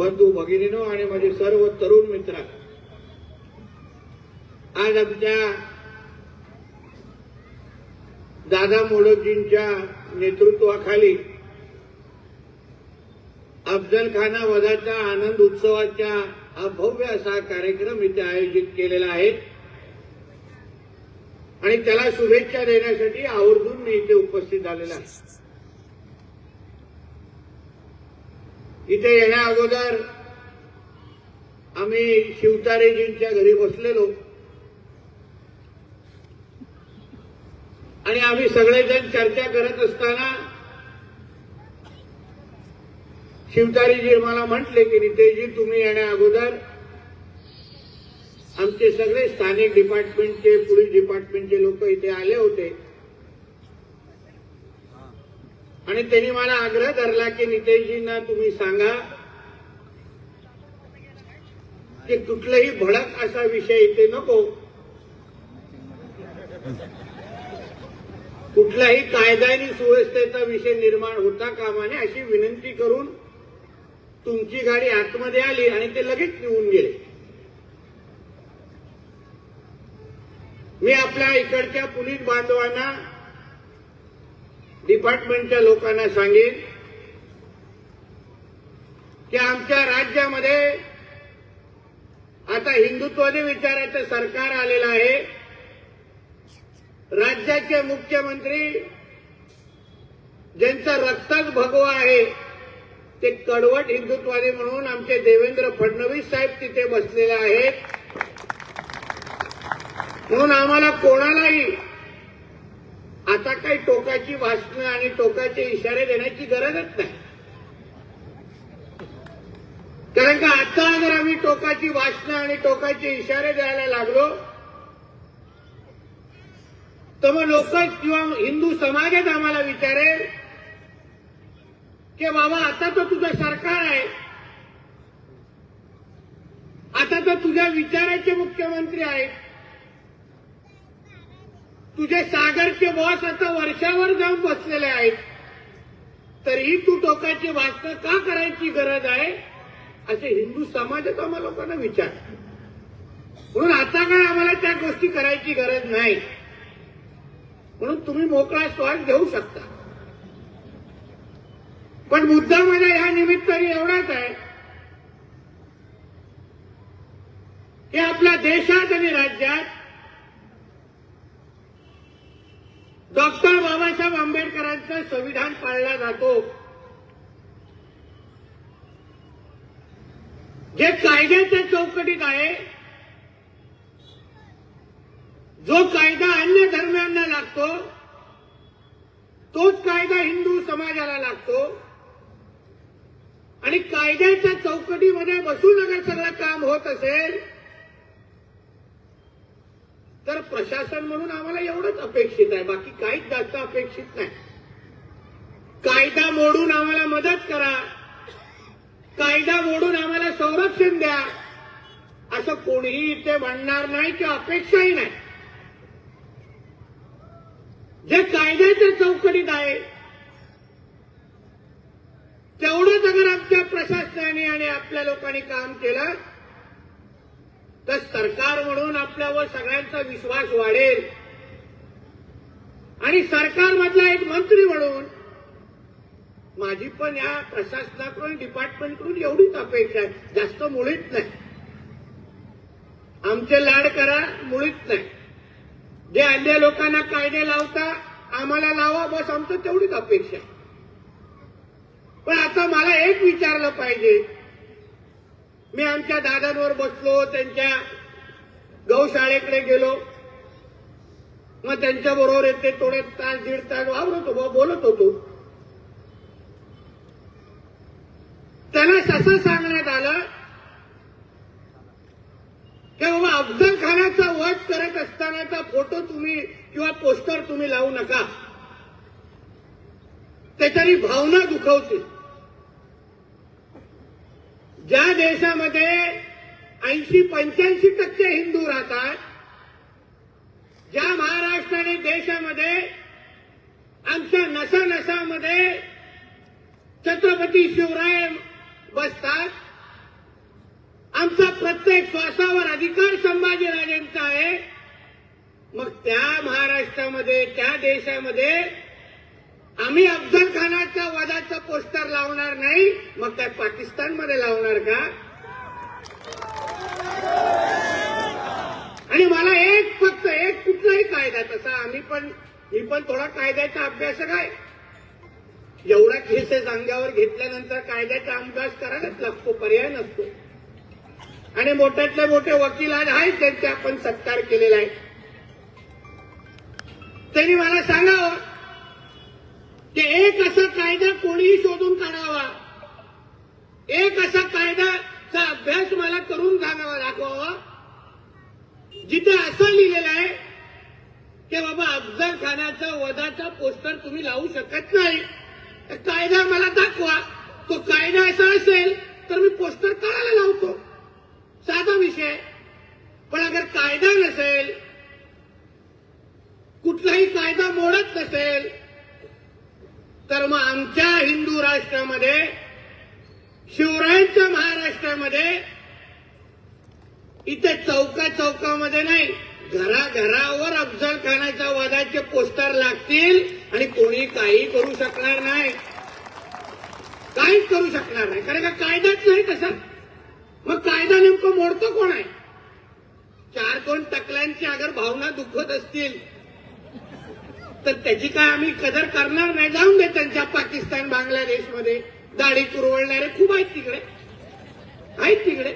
बंधू भगिनीनो आणि माझे सर्व तरुण मित्र. आज आमच्या दादा मोडोजींच्या नेतृत्वाखाली अफजल खाना वधाच्या आनंद उत्सवाच्या हा भव्य असा कार्यक्रम इथे आयोजित केलेला आहे. आणि त्याला शुभेच्छा देण्यासाठी आवर्जून मी इथे उपस्थित झालेला आहे. इथे येण्या अगोदर आम्ही शिवतारेजींच्या घरी बसलेलो. आणि आम्ही सगळेजण चर्चा करत असताना शिवतारीजी मला म्हटले की नितेशजी तुम्ही येण्या अगोदर आमचे सगळे स्थानिक डिपार्टमेंटचे पोलीस डिपार्टमेंटचे लोक इथे आले होते. आणि त्यांनी मला आग्रह धरला की नितेशजींना तुम्ही सांगा की कुठलाही भडक असा विषय इथे नको. कुठलाही कायदा आणि सुव्यवस्थेचा विषय निर्माण होता कामा नये अशी विनंती करून तुमची गाडी आतमध्ये आली आणि ते लगेच निघून गेले. मी आपल्या इकडच्या पोलीस बांधवांना डिपार्टमेंटच्या लोकांना सांगेन की आमच्या राज्यामध्ये आता हिंदुत्वादी विचाराचं सरकार आलेलं आहे. राज्याचे मुख्यमंत्री ज्यांचा रक्ताच भगवा आहे ते कडवट हिंदुत्वादी म्हणून आमचे देवेंद्र फडणवीस साहेब तिथे बसलेले आहेत. म्हणून आम्हाला कोणालाही आता काही टोकाची भाषणं आणि टोकाचे इशारे देण्याची गरजच नाही. कारण का आता जर आम्ही टोकाची भाषणं आणि टोकाचे इशारे द्यायला लागलो तर मग लोकच किंवा हिंदू समाजच आम्हाला विचारेल की बाबा आता तर तुझं सरकार आहे. आता तर तुझ्या विचाराचे मुख्यमंत्री आहेत. तुझे सागरचे बॉस आता वर्षावर जाऊन बसलेले आहेत. तरीही तू टोकाची भाषणं का करायची गरज आहे? असे हिंदू समाजात आम्हा लोकांना विचार. म्हणून आता काय आम्हाला त्या गोष्टी करायची गरज नाही. म्हणून तुम्ही मोकळा श्वास घेऊ शकता. पण मुद्दा माझ्या ह्या निमित्ताने एवढाच आहे. की आपल्या देशात आणि राज्यात डॉक्टर बाबासाहेब आंबेडकरांचं संविधान पाळला जातो. जे कायद्याच्या चौकटीत आहे जो कायदा अन्य धर्मियांना लागतो तोच कायदा हिंदू समाजाला लागतो. आणि कायद्याच्या चौकटीमध्ये बसून अगर सगळं काम होत असेल तर प्रशासन म्हणून आम्हाला एवढंच अपेक्षित आहे. बाकी काहीच जास्त अपेक्षित नाही. कायदा मोडून आम्हाला मदत करा. कायदा मोडून आम्हाला संरक्षण द्या. असं कोणीही इथे म्हणणार नाही किंवा अपेक्षाही नाही. जे कायद्याच्या चौकटीत आहे तेवढंच अगर आमच्या प्रशासनाने आणि आपल्या लोकांनी काम केलं तर सरकार म्हणून आपल्यावर सगळ्यांचा विश्वास वाढेल. आणि सरकारमधला एक मंत्री म्हणून माझी पण या प्रशासनाकडून डिपार्टमेंटकडून एवढीच अपेक्षा आहे. जास्त मुळीच नाही. आमचे लाड करा मुळीच नाही. जे अन्य लोकांना कायदे लावता आम्हाला लावा बस आमचं तेवढीच अपेक्षा आहे. पण आता मला एक विचारलं पाहिजे. मी आमच्या दादांवर बसलो त्यांच्या गौशाळेकडे गेलो. मग त्यांच्या बरोबर येते थोडे तास दीड तास वावरत होतो बोलत होतो. त्यांना असं सांगण्यात आलं की बाबा अफजल खानाचा वध करत असतानाचा फोटो तुम्ही किंवा पोस्टर तुम्ही लावू नका. त्याच्यानी भावना दुखवतील ज्या देशामध्ये ऐंशी पंच्याऐंशी टक्के हिंदू राहतात ज्या महाराष्ट्राने देशामध्ये आमच्या नसा नसामध्ये छत्रपती शिवराय बसतात आमचा प्रत्येक श्वासावर अधिकार संभाजीराजेंचा आहे मग त्या महाराष्ट्रामध्ये त्या देशामध्ये आम्ही अफजल खानाच्या वधाचं पोस्टर लावणार नाही. मग काय पाकिस्तानमध्ये लावणार का? आणि मला एक फक्त एक कुठलाही कायदा तसा आम्ही पण मी पण थोडा कायद्याचा अभ्यासक आहे. एवढा केसेस अंगावर घेतल्यानंतर कायद्याचा अभ्यास करायलाच लागतो पर्याय नसतो. आणि मोठ्यातले मोठे वकील आज आहेत त्यांचे आपण सत्कार केलेला आहे. त्यांनी मला सांगावं की एक असा कायदा कोणीही शोधून काढावा. एक असा कायदाचा अभ्यास मला करून जाणावा दाखवावा. जिथे असं लिहिलेलं आहे की बाबा अफजल खानाचा वधाचा पोस्टर तुम्ही लावू शकत नाही कायदा मला दाखवा. तो कायदा असा असेल तर मी पोस्टर काढायला लावतो. साधा विषय. पण अगर कायदा नसेल कुठलाही कायदा मोडत नसेल तर मग आमच्या हिंदू राष्ट्रामध्ये शिवरायांच्या महाराष्ट्रामध्ये इथे चौका चौकामध्ये नाही घराघरावर अफजल खानाच्या वादाचे पोस्टर लागतील आणि कोणी काही करू शकणार नाही. काहीच करू शकणार नाही. कारण का कायदाच नाही तसा. मग कायदा नेमकं मोडतो कोण आहे? चार दोन टकल्यांची अगर भावना दुखत असतील तर त्याची काय आम्ही कदर करणार नाही? जाऊन दे त्यांच्या पाकिस्तान बांगलादेशमध्ये. दाढी कुरवळणारे खूप आहेत तिकडे. आहेत तिकडे.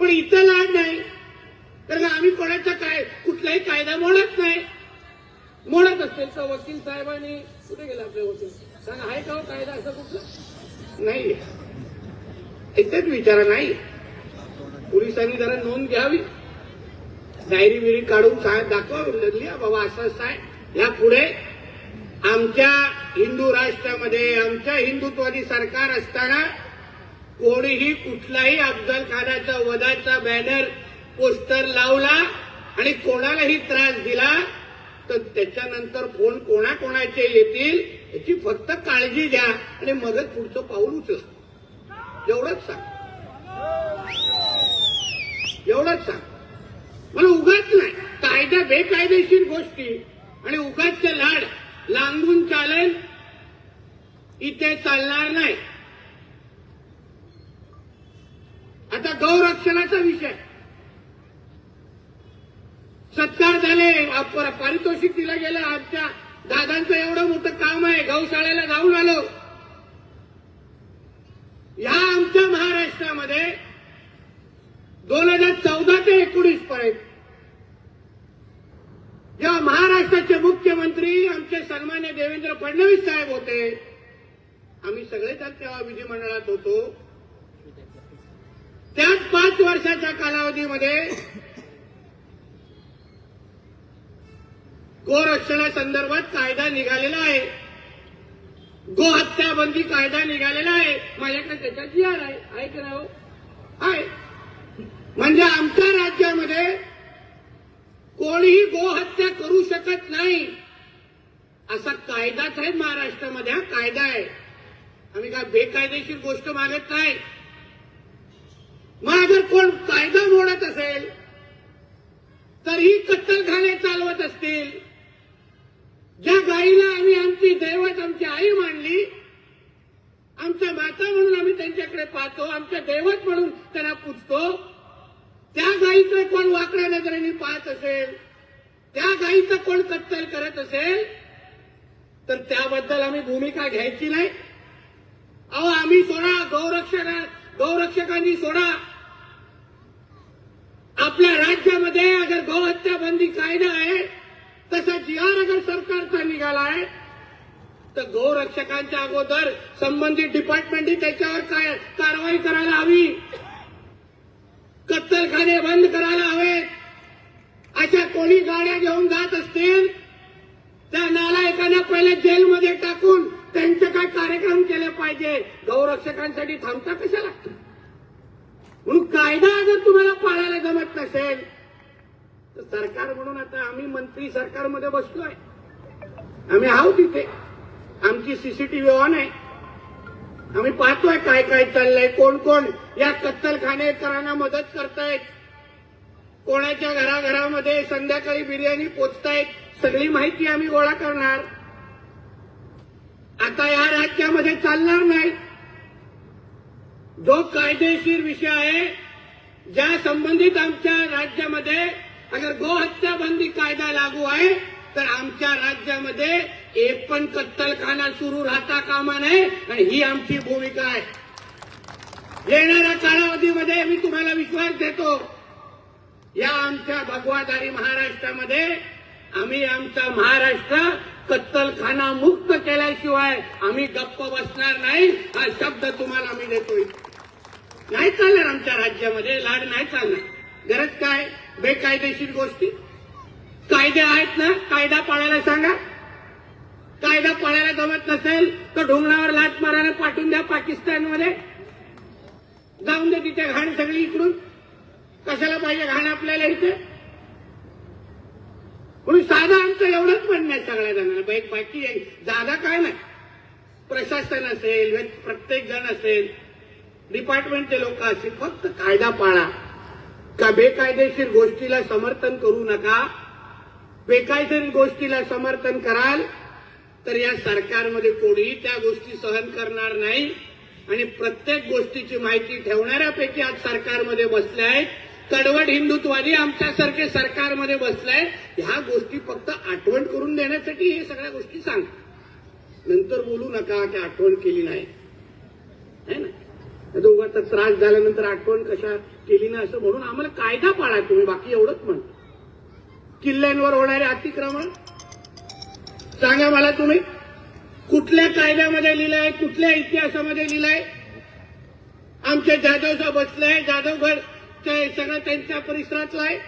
पण इथं लाड नाही. तर आम्ही कोणाचा काय कुठलाही कायदा मोडत नाही. मोडत असेल तर वकील साहेबांनी कुठे गेला आपले वकील? सांगा आहे का हो कायदा असं कुठला? नाही. इथेच विचारा नाही. पोलिसांनी जरा नोंद घ्यावी. डायरी बिरी काढून साहेब दाखवा लिहा बाबा असं असं आहे. या पुढे आमच्या हिंदू राष्ट्रामध्ये आमच्या हिंदुत्वादी सरकार असताना कोणीही कुठलाही अफजल खानाचा वधाचा बॅनर पोस्टर लावला आणि कोणालाही त्रास दिला तर त्याच्यानंतर फोन कोणाकोणाचे येतील याची फक्त काळजी घ्या आणि मगच पुढचं पाऊल उचला एवढंच सांग. एवढंच सांग. मला उगाच नाही. कायदा बेकायदेशीर गोष्टी. आणि उगाचचे लाड लांबून चालेल इथे चालणार नाही. आता गौरक्षणाचा विषय. सत्कार झाले पारितोषिक दिला गेलं आमच्या दादांचं एवढं मोठं काम आहे गौशाळेला जाऊन आलो. या आमच्या महाराष्ट्रामध्ये दोन हजार चौदा ते एकोणीस पर्यंत जेव्हा महाराष्ट्राचे मुख्यमंत्री आमचे सन्मान्य देवेंद्र फडणवीस साहेब होते. आम्ही सगळेच तेव्हा विधिमंडळात होतो. त्याच पाच वर्षाच्या कालावधीमध्ये गोरक्षणासंदर्भात कायदा निघालेला आहे. गो हत्याबंदी कायदा निघालेला आहे. माझ्याकडे त्याच्यात जी आहे. ऐकलं हो? आहे. म्हणजे आमच्या राज्यामध्ये कोणीही गोहत्या करू शकत नाही. असा कायदाच आहे महाराष्ट्रामध्ये हा कायदा आहे. आम्ही काय बेकायदेशीर गोष्ट मागत नाही. मग अगर कोण कायदा मोडत असेल तरीही कत्तलखाने चालवत असतील. ज्या गाईला आम्ही आमची दैवत आमची आई मानली आमच्या माता म्हणून आम्ही त्यांच्याकडे पाहतो आमच्या दैवत म्हणून त्यांना पूजतो. त्या गायीचं कोण वाकड्या नजरेने पाहत असेल त्या गायीचं कोण कत्तल करत असेल तर त्याबद्दल आम्ही भूमिका घ्यायची नाही. अहो आम्ही सोडा गौरक्षक गौरक्षकांनी सोडा. आपल्या राज्यामध्ये अगर गौहत्या बंदी कायदा आहे तसा जी आर अगर सरकारचा निघाला आहे तर गौरक्षकांच्या अगोदर संबंधित डिपार्टमेंटही त्याच्यावर काय कारवाई करायला हवी. कत्तलखाने बंद करायला हवेत अशा कोणी गाड्या घेऊन जात असतील त्या नालायकांना पहिले जेलमध्ये टाकून त्यांचे काय कार्यक्रम केले पाहिजे? गौरक्षकांसाठी थांबता कशाला? म्हणून कायदा जर तुम्हाला पाळायला जमत नसेल तर सरकार म्हणून आता आम्ही मंत्री सरकारमध्ये बसलोय. आम्ही आहोत तिथे आमची सीसीटीव्ही ऑन आहे. आम्ही पाहतोय काय काय चाललंय कोण कोण या कत्तलखानेकरांना मदत करतायत. कोणाच्या घराघरामध्ये संध्याकाळी बिर्याणी पोचतायत सगळी माहिती आम्ही गोळा करणार. आता या राज्यामध्ये चालणार नाही. जो कायदेशीर विषय आहे ज्या संबंधित आमच्या राज्यामध्ये अगर गोहत्या बंदी कायदा लागू आहे तर आमच्या राज्यामध्ये एक पण कत्तलखाना सुरू राहता कामा नये आणि ही आमची भूमिका आहे. येणाऱ्या कालावधीमध्ये मी तुम्हाला विश्वास देतो. या आमच्या भगवादारी महाराष्ट्रामध्ये आम्ही आमचा महाराष्ट्र कत्तलखाना मुक्त केल्याशिवाय आम्ही गप्प बसणार नाही हा शब्द तुम्हाला मी देतोय. नाही चालणार आमच्या राज्यामध्ये लाड नाही चालणार. गरज काय? बेकायदेशीर गोष्टी. कायदे आहेत ना? कायदा पाळायला सांगा. कायदा पाळायला जमत नसेल तर ढोंगणावर लाट मारायला पाठवून द्या पाकिस्तानमध्ये. जाऊन दे तिथे घाण सगळी इकडून. कशाला पाहिजे घाण आपल्याला इथे? म्हणून साधा आमचं एवढंच म्हणणं आहे सगळ्या जणांना. बाई- बाकी आहे. जागा काय नाही. प्रशासन असेल प्रत्येक जण असेल. डिपार्टमेंटचे लोक असतील फक्त कायदा पाळा का बेकायदेशीर गोष्टीला समर्थन करू नका? बेकायदेशीर गोष्टीला समर्थन कराल तर या सरकारमध्ये कोणी त्या गोष्टी सहन करणार नाही. आणि प्रत्येक गोष्टीची माहिती ठेवणाऱ्यापैकी आज सरकारमध्ये बसले आहेत. कडवट हिंदुत्वादी आमच्यासारखे सरकारमध्ये बसलाय ह्या गोष्टी फक्त आठवण करून देण्यासाठी हे सगळ्या गोष्टी सांग. नंतर बोलू नका की आठवण केली नाही. है ना? दोघांचा त्रास झाल्यानंतर आठवण कशा केली नाही असं म्हणून आम्हाला कायदा पाळा तुम्ही बाकी एवढंच म्हणतो किल्ल्यांवर होणारे अतिक्रमण. सांगा मला तुम्ही. कुठल्या कायद्यामध्ये लिहिलंय कुठल्या इतिहासामध्ये लिहिलंय? आमचे जाधवचा बसलाय जाधवघर सगळं त्यांच्या परिसरातला आहे.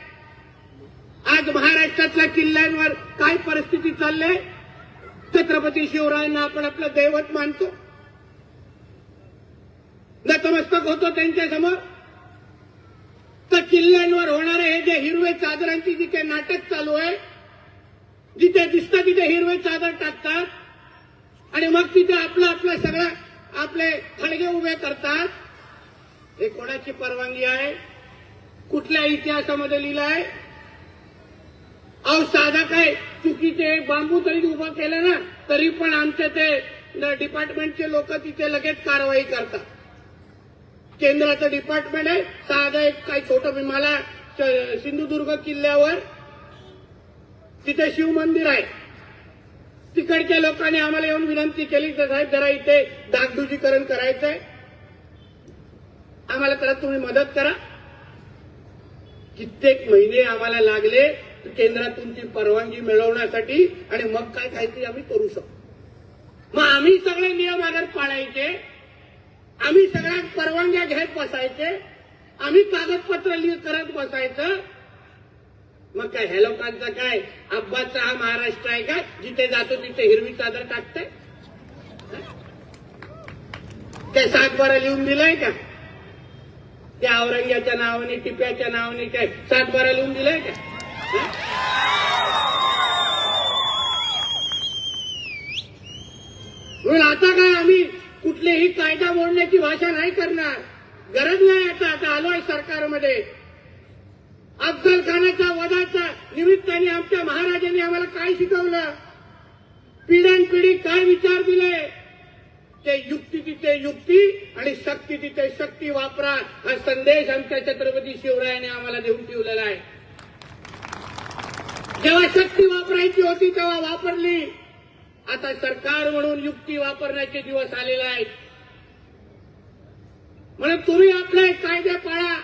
आज महाराष्ट्रातल्या किल्ल्यांवर काय परिस्थिती चालली छत्रपती शिवरायांना आपण आपलं दैवत मानतो. नतमस्तक होतो त्यांच्यासमोर. तर किल्ल्यांवर होणारे हे जे हिरवे चादरांची जी काही नाटक चालू आहे जिथे दिसतं तिथे हिरवे चादर टाकतात आणि मग तिथे आपलं आपलं सगळं आपले थडगे उभे करतात. हे कोणाची परवानगी आहे? कुठल्या इतिहासामध्ये लिहिलं आहे अहो साधा काय चुकीचे बांबू तरी उभं केलं ना तरी पण आमचे ते डिपार्टमेंटचे लोक तिथे लगेच कारवाई करतात. केंद्राचं डिपार्टमेंट आहे साधा एक काही छोटं मला सिंधुदुर्ग किल्ल्यावर तिथे शिवमंदिर आहे. तिकडच्या लोकांनी आम्हाला येऊन विनंती केली तर साहेब जरा इथे डागडुजीकरण करायचंय. आम्हाला करा तुम्ही मदत करा. कित्येक महिने आम्हाला लागले केंद्रातून ती परवानगी मिळवण्यासाठी आणि मग काय काहीतरी आम्ही करू शकतो. मग आम्ही सगळे नियम अगर पाळायचे आम्ही सगळ्या परवानग्या घेत बसायचे आम्ही कागदपत्र लिह करत बसायचं मग काय ह्या लोकांचा काय? अब्बाचा हा महाराष्ट्र आहे का? जिथे जातो तिथे हिरवी चादर टाकतंय? काय सातबारा लिहून दिलाय का? त्या औरंग्याच्या नावाने टिप्याच्या नावाने काय सातबारा लिहून दिलाय का? म्हणून आता काय आम्ही कुठलेही कायदा मोडण्याची भाषा नाही करणार. गरज नाही आता आता आलोय सरकारमध्ये. अफजल खानाच्या वधाच्या निमित्ताने आमच्या महाराजांनी आम्हाला काय शिकवलं? पिढ्यानपिढी काय विचार दिले? ते युक्ती तिथे युक्ती आणि शक्ती तिथे शक्ती वापरा हा संदेश आमच्या छत्रपती शिवरायाने आम्हाला देऊन ठेवलेला आहे. जेव्हा शक्ती वापरायची होती तेव्हा वापरली. आता सरकार म्हणून युक्ती वापरण्याचे दिवस आलेले आहेत. म्हणून तुम्ही आपले कायदे पाळा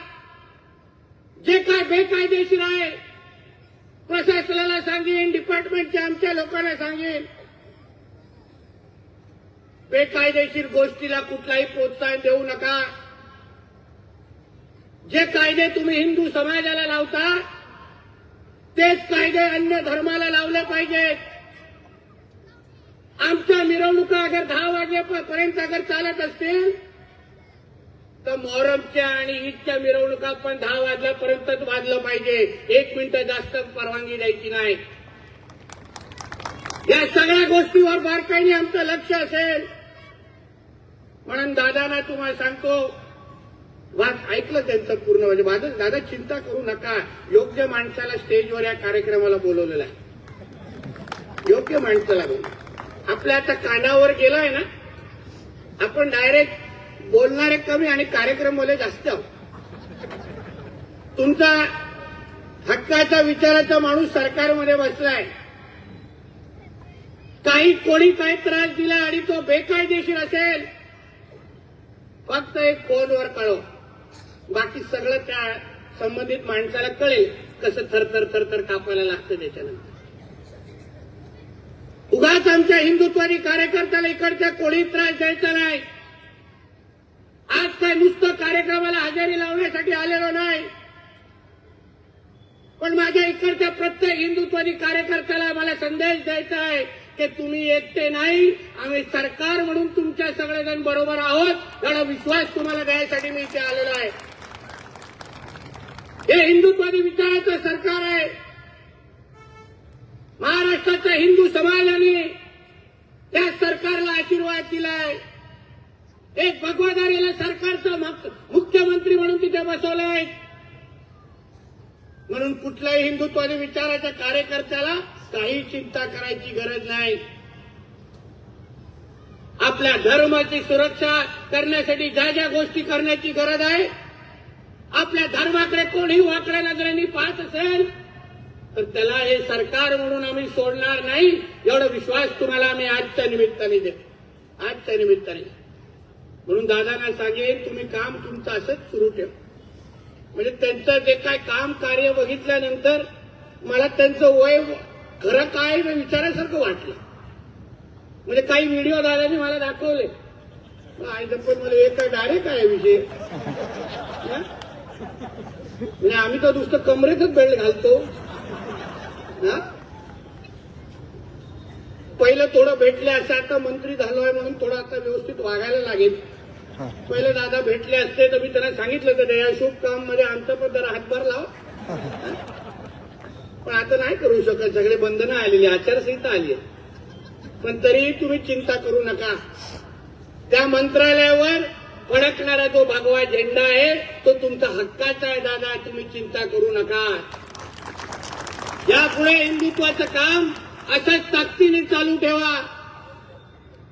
जे काय बेकायदेशीर आहे प्रशासनाला सांगेन डिपार्टमेंटच्या आमच्या लोकांना सांगेन. बेकायदेशीर गोष्टीला कुठलाही प्रोत्साहन देऊ नका. जे कायदे तुम्ही हिंदू समाजाला लावता तेच कायदे अन्य धर्माला लावले पाहिजेत. आमच्या मिरवणुका अगर दहा वाजेपर्यंत अगर चालत असतील तर मोहरमच्या आणि ईदच्या मिरवणुका पण दहा वाजल्यापर्यंतच वाजलं पाहिजे. एक मिनिटं जास्त परवानगी द्यायची नाही. या सगळ्या गोष्टीवर बारकाईने आमचं लक्ष असेल. म्हणून दादांना तुम्हाला सांगतो वाद ऐकलं त्यांचं पूर्ण. म्हणजे माझं दादा चिंता करू नका. योग्य माणसाला स्टेजवर या कार्यक्रमाला बोलवलेला आहे. योग्य माणसाला बोल आपल्या आता कानावर गेलाय ना? आपण डायरेक्ट बोलणारे कमी आणि कार्यक्रमवाले जास्त. तुमचा हक्काचा विचाराचा माणूस सरकारमध्ये बसलाय. काही कोणी काय त्रास दिला आणि तो बेकायदेशीर असेल फक्त एक फोनवर कळव बाकी सगळं त्या संबंधित माणसाला कळेल कसं थरथर थरथर कापायला लागतं त्याच्यानंतर. उगाच आमच्या हिंदुत्वादी कार्यकर्त्याला इकडच्या कोणी त्रास द्यायचा नाही. आज काय नुसतं कार्यक्रमाला हजेरी लावण्यासाठी आलेलो नाही. पण माझ्या इकडच्या प्रत्येक हिंदुत्वादी कार्यकर्त्याला मला संदेश द्यायचा आहे की तुम्ही एकटे नाही आम्ही सरकार म्हणून तुमच्या सगळेजण बरोबर आहोत. एवढा विश्वास तुम्हाला द्यायसाठी मी इथे आलेलो आहे. हे हिंदुत्वादी विचाराचं सरकार आहे. महाराष्ट्राच्या हिंदू समाजाने त्या सरकारला आशीर्वाद दिलाय. एक भगवादारीला याला सरकारचं मुख्यमंत्री म्हणून तिथे बसवलाय. म्हणून कुठल्याही हिंदुत्वादी विचाराच्या कार्यकर्त्याला काही चिंता करायची गरज नाही. आपल्या धर्माची सुरक्षा करण्यासाठी ज्या ज्या गोष्टी करण्याची गरज आहे आपल्या धर्माकडे कोणी वाकड्या नजरेने पाहत असेल तर त्याला हे सरकार म्हणून आम्ही सोडणार नाही एवढा विश्वास तुम्हाला आम्ही आजच्या निमित्ताने देतो. आजच्या निमित्ताने. म्हणून दादांना सांगेन तुम्ही काम तुमचं असंच सुरू ठेवा. म्हणजे त्यांचं जे काय काम कार्य बघितल्यानंतर मला त्यांचं वय खरं काय विचारासारखं वाटलं. म्हणजे काही व्हिडिओ दादाने मला दाखवले. आई पण मला एक काय डायरेक्ट आहे विषय? म्हणजे आम्ही तर नुसतं कमरेतच बेल्ट घालतो. ना पहिलं थोडं भेटले असं आता मंत्री झालोय म्हणून थोडं आता व्यवस्थित वागायला लागेल. पहिले दादा भेटले असते तर मी त्यांना सांगितलं तर या शुभ काममध्ये आमचा पण जरा हातभार लावा. पण आता नाही करू शकत सगळे बंधनं आलेली आचारसंहिता आली आहे. पण तरीही तुम्ही चिंता करू नका. त्या मंत्रालयावर फडकणारा जो भगवा झेंडा आहे तो तुमचा हक्काचा आहे दादा. तुम्ही चिंता करू नका. यापुढे हिंदुत्वाचं काम असंच ताकदीने चालू ठेवा.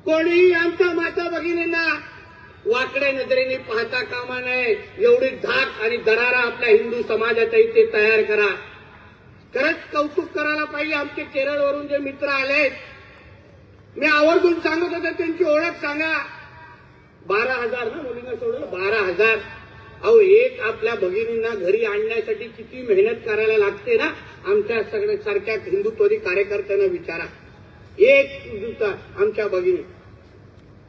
कोणीही आमच्या माता भगिनींना वाकड्या नजरेने पाहता कामा नये. एवढी धाक आणि दरारा आपल्या हिंदू समाजाच्या इथे तयार करा. खरंच कौतुक करायला पाहिजे आमचे केरळवरून जे मित्र आलेत. मी आवर्जून सांगत होतो त्यांची ओळख सांगा. बारा हजार ना मुलींना सोडलं? बारा हजार. अहो एक आपल्या भगिनींना घरी आणण्यासाठी किती मेहनत करायला लागते ना? आमच्या सगळ्या सारख्या हिंदुत्वरी कार्यकर्त्यांना विचारा. एक आमच्या भगिनी.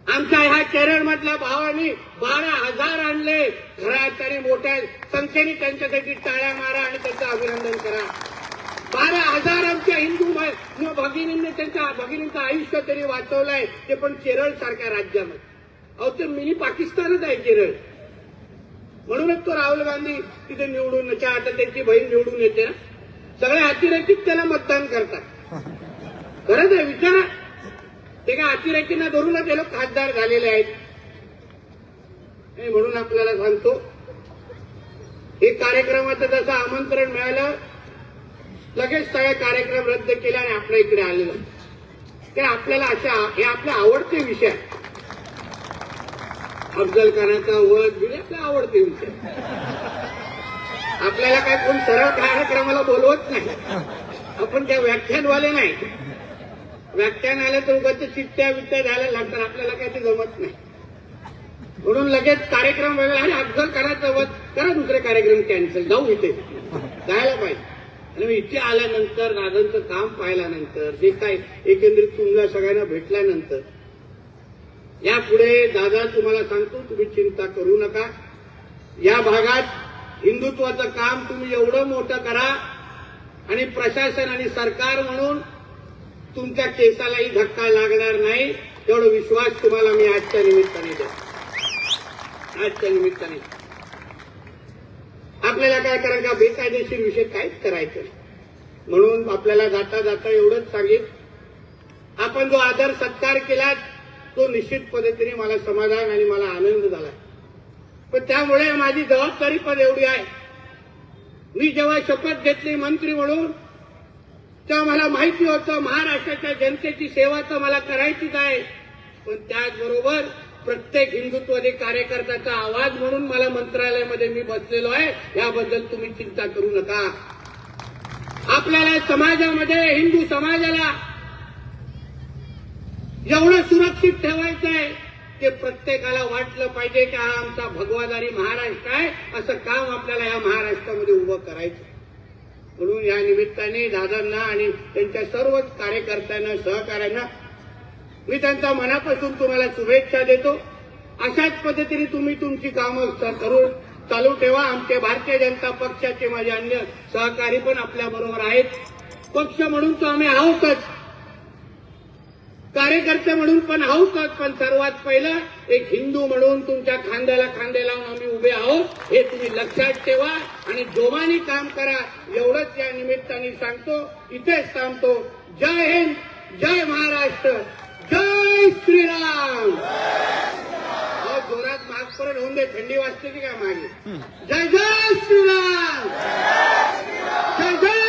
आमच्या ह्या केरळमधल्या भावानी बारा हजार आणले. घरात आणि मोठ्या संख्येने त्यांच्यासाठी टाळ्या मारा आणि त्यांचं अभिनंदन करा. बारा हजार आमच्या हिंदू भगिनींनी त्यांच्या भगिनींचं आयुष्य तरी वाचवलंय. ते पण केरळ सारख्या राज्यामध्ये. अहो ते मिनी पाकिस्तानच आहे केरळ. म्हणूनच तो राहुल गांधी तिथे निवडून आता त्यांची बहीण निवडून येते ना. सगळे अतिरेकीत त्याला मतदान करतात. खरंच आहे विचारा. ते काय अतिरेकींना धरूनच हे लोक खासदार झालेले आहेत. म्हणून आपल्याला सांगतो. हे कार्यक्रमाचं जसं आमंत्रण मिळालं लगेच सगळे कार्यक्रम रद्द केले आणि आपल्या इकडे आलेलं. तर आपल्याला अशा हे आपले आवडते विषय. अफजल खानाचा वध बिल आपले आवडते विषय. आपल्याला काय कोण सरळ कार्यक्रमाला बोलवत नाही. आपण त्या व्याख्यानवाले नाही. व्याख्यान आलं तर उगाच चित्त्या वित्त्या द्यायला लागतात आपल्याला काही ते जमत नाही. म्हणून लगेच कार्यक्रम वेगळा आणि अफजल खानाचा वध करा दुसरे कार्यक्रम कॅन्सल जाऊ इथे. जायला पाहिजे. आणि इथे आल्यानंतर दादांचं काम पाहिल्यानंतर जे काय एकंदरीत तुम्हाला सगळ्यांना भेटल्यानंतर यापुढे दादा तुम्हाला सांगतो तुम्ही चिंता करू नका. या भागात हिंदुत्वाचं काम तुम्ही एवढं मोठं करा आणि प्रशासन आणि सरकार म्हणून तुमच्या केसालाही धक्का लागणार नाही तेवढा विश्वास तुम्हाला मी आजच्या निमित्ताने देतो. आजच्या निमित्ताने. आपल्याला काय करायचं? का बेकायदेशीर विषय काहीच करायचं म्हणून आपल्याला जाता जाता एवढंच सांगेल आपण जो आदर सत्कार केला तो निश्चित पद्धतीने मला समाधान आणि मला आनंद झाला. पण त्यामुळे माझी जबाबदारी पण एवढी आहे. मी जेव्हा शपथ घेतली मंत्री म्हणून तेव्हा मला माहिती होतं महाराष्ट्राच्या जनतेची सेवा तर मला करायचीच आहे. पण त्याचबरोबर प्रत्येक हिंदुत्ववादी कार्यकर्त्याचा आवाज म्हणून मला मंत्रालयामध्ये मी बसलेलो आहे याबद्दल तुम्ही चिंता करू नका. आपल्याला समाजामध्ये हिंदू समाजाला एवढं सुरक्षित ठेवायचं आहे ते प्रत्येकाला वाटलं पाहिजे की हा आमचा भगवादारी महाराष्ट्र आहे असं काम आपल्याला या महाराष्ट्रामध्ये उभं करायचं म्हणून या निमित्ताने दादांना आणि त्यांच्या सर्वच कार्यकर्त्यांना सहकाऱ्यांना मी त्यांचा मनापासून तुम्हाला शुभेच्छा देतो. अशाच पद्धतीने तुम्ही तुमची कामं स- करून चालू ठेवा. आमचे भारतीय जनता पक्षाचे माझे अन्य सहकारी पण आपल्याबरोबर आहेत. पक्ष म्हणून तो आम्ही आहोतच. कार्यकर्ते म्हणून पण आहोतच पण सर्वात पहिलं एक हिंदू म्हणून तुमच्या खांद्याला खांदे लावून आम्ही उभे आहोत हे तुम्ही लक्षात ठेवा आणि जोमाने काम करा. एवढंच या निमित्ताने सांगतो इथेच थांबतो. जय हिंद जय महाराष्ट्र जय श्रीराम. जोरात माग परत होऊन दे थंडी वाजते की काय मागे? जय जय Shriram. Jai Jai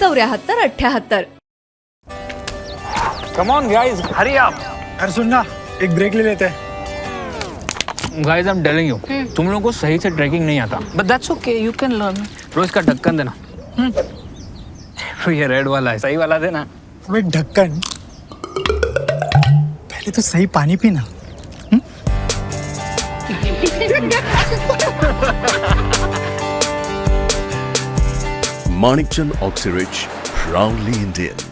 चौऱ्याहत्तर अठ्याहत्तर. Come on guys hurry up अरे सुन ना एक ब्रेक ले लेते हैं. Guys I am telling you तुम लोगों को सही से ट्रैकिंग नहीं आता. But that's okay you can learn रोज का ढक्कन देना. तो ये रेड वाला है. सही वाला देना. अब एक ढक्कन. पहले तो सही पानी पीना. Manikchand Oxyrich, proudly Indian.